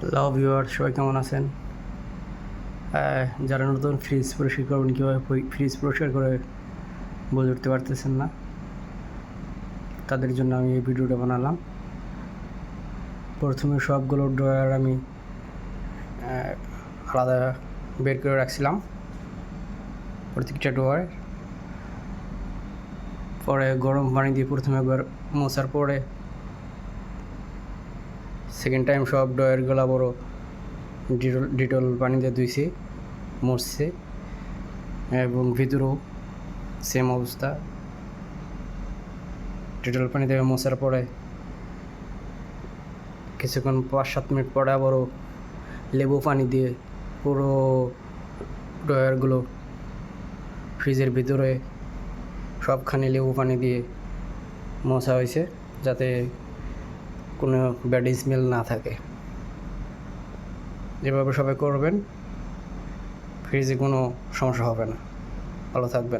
Hello viewer সবাই কেমন আছেন? যারা নতুন, ফ্রিজ পরিষ্কার করবেন, কীভাবে ফ্রিজ পরিষ্কার করে বুঝে উঠতে পারতেছেন না। তাদের জন্য আমি এই ভিডিওটা বানালাম। প্রথমে সবগুলো ড্রয়ার আমি আলাদা বের করে রাখছিলাম। প্রত্যেকটা ড্রয়ার। পরে গরম পানি দিয়ে প্রথমে একবার মোছার পরে সেকেন্ড টাইম সব ডয়ারগুলো বড় ডিটল ডিটল পানি দিয়ে ধুইছি মুছছে এবং ভিতরেও সেম অবস্থা। ডিটল পানি দিয়ে মোছার পরে কিছুক্ষণ পাঁচ সাত মিনিট পরে আবারও লেবু পানি দিয়ে পুরো ডয়ারগুলো ফ্রিজের ভিতরে সবখানে লেবু পানি দিয়ে মোছা হয়েছে, যাতে কোনো ব্যাড স্মেল না থাকে। যেভাবে সবাই করবেন ফ্রিজে কোনো সমস্যা হবে না। ভালো থাকবেন।